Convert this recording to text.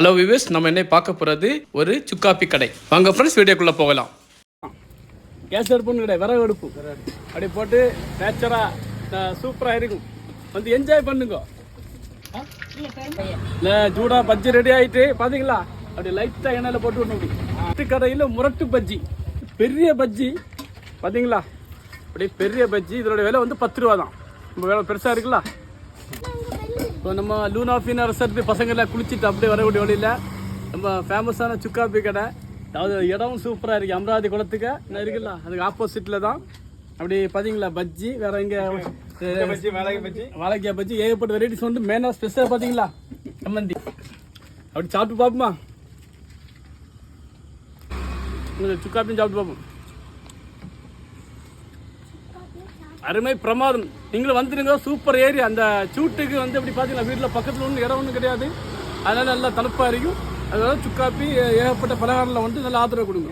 Hello wives நம்ம என்ன பார்க்க போகிறது ஒரு சுக்காப்பி கடை. வாங்க ஃப்ரெண்ட்ஸ் வீடியோக்குள்ளே போகலாம். கேஸ் அடுப்புன்னு கடை விறகு அடுப்பு. அப்படி போட்டு நேச்சராக சூப்பராக இருக்கும். வந்து என்ஜாய் பண்ணுங்க. இல்லை சூடாக பஜ்ஜி ரெடி ஆகிட்டு பார்த்தீங்களா அப்படி லைட்டாக எண்ணெயில் போட்டு விடணும் அப்படி. முரட்டு கடையில் முரட்டு பஜ்ஜி. பெரிய பஜ்ஜி பார்த்தீங்களா அப்படியே பெரிய பஜ்ஜி இதோட விலை வந்து பத்து ரூபா தான் நம்ம விலை பெருசாக இருக்குல்ல? இப்போ நம்ம லூனா ஃபீனா ரெசார்ட் பசங்கள்லாம் குளிச்சுட்டு அப்படியே வரக்கூடிய வழியில் நம்ம ஃபேமஸான சுக்காப்பி கடை. அதாவது இடமும் சூப்பராக இருக்குது அமராவதி குளத்துக்கு. என்ன இருக்குல்ல? அதுக்கு ஆப்போசிட்டில் தான். அப்படி பார்த்தீங்களா பஜ்ஜி. வேற இங்கே வாழைக்காய் பஜ்ஜி? ஏகப்பட்ட வெரைட்டிஸ் வந்து மெயினாக ஸ்பெஷல் பார்த்தீங்களா சம்மந்தி. அப்படி சாப்பிட்டு பார்ப்போமா கொஞ்சம் சுக்காப்பியும் சாப்பிட்டு பார்ப்போம் அருமை பிரமாதம். நீங்களும் வந்துடுங்க சூப்பர் ஏரி அந்த சூட்டுக்கு வந்து எப்படி பார்த்தீங்கன்னா வீட்டில் பக்கத்தில் ஒன்றும் இடம் ஒன்றும் கிடையாது. அதனால் நல்லா தணுப்பாக இருக்கும் அதனால சுக்காப்பி ஏகப்பட்ட பலகாரத்தில் வந்து நல்லா ஆதரவு கொடுங்க.